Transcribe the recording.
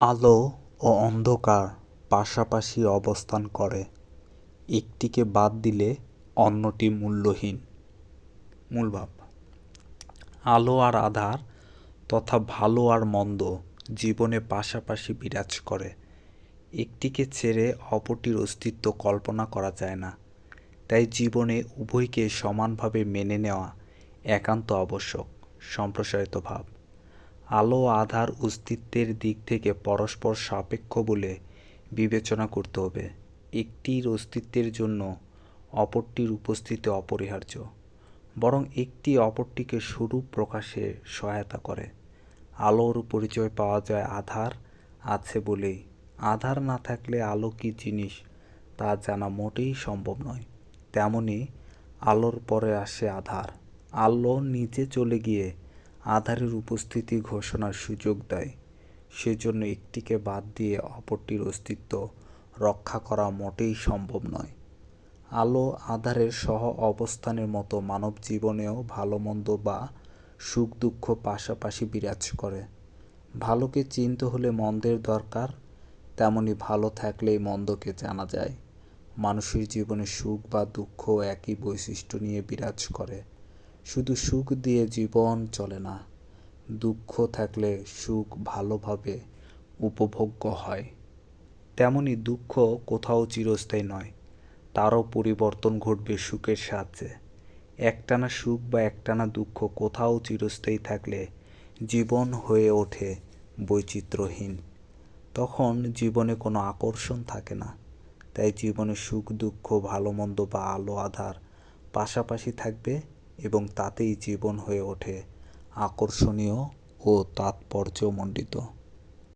আলো ও অন্ধকার পাশাপাশি অবস্থান করে। একটিকে বাদ দিলে অন্যটি মূল্যহীন। মূলভাব আলো আর আধার তথা ভালো আর মন্দ জীবনে পাশাপাশি বিরাজ করে। একটিকে ছেড়ে অপরটির অস্তিত্ব কল্পনা করা যায় না। তাই জীবনে উভয়কে সমানভাবে মেনে নেওয়া একান্ত আবশ্যক, সম্প্রসারিত ভাব। আলো আধার অস্তিত্বের দিক থেকে পরস্পর সাপেক্ষ বলে বিবেচনা করতে হবে। একটির অস্তিত্বের জন্য অপরটির উপস্থিতি অপরিহার্য, বরং একটি অপরটিকে স্বরূপ প্রকাশে সহায়তা করে। আলোর পরিচয় পাওয়া যায় আধার আছে বলেই। আধার না থাকলে আলো কী জিনিস তা জানা মোটেই সম্ভব নয়। তেমনি আলোর পরে আসে আধার। আলো নিচে চলে গিয়ে আধারের উপস্থিতি ঘোষণার সুযোগ দেয়। সেজন্য একটিকে বাদ দিয়ে অপরটির অস্তিত্ব রক্ষা করা মোটেই সম্ভব নয়। আলো আধারের সহ অবস্থানের মতো মানব জীবনেও ভালো মন্দ বা সুখ দুঃখ পাশাপাশি বিরাজ করে। ভালোকে চিনতে হলে মন্দের দরকার, তেমনি ভালো থাকলেই মন্দকে জানা যায়। মানুষের জীবনে সুখ বা দুঃখ একই বৈশিষ্ট্য নিয়ে বিরাজ করে। শুধু সুখ দিয়ে জীবন চলে না, দুঃখ থাকলে সুখ ভালোভাবে উপভোগ্য হয়। তেমনি দুঃখ কোথাও চিরস্থায়ী নয়, তারও পরিবর্তন ঘটবে সুখের সাহায্যে। একটানা সুখ বা একটানা দুঃখ কোথাও চিরস্থায়ী থাকলে জীবন হয়ে ওঠে বৈচিত্র্যহীন। তখন জীবনে কোনো আকর্ষণ থাকে না, তাই জীবনে সুখ, দুঃখ, ভালো মন্দ বা আলো আধার পাশাপাশি থাকবে এবং তাতেই জীবন হয়ে ওঠে। আকর্ষণীয় ও তাৎপর্যমণ্ডিত।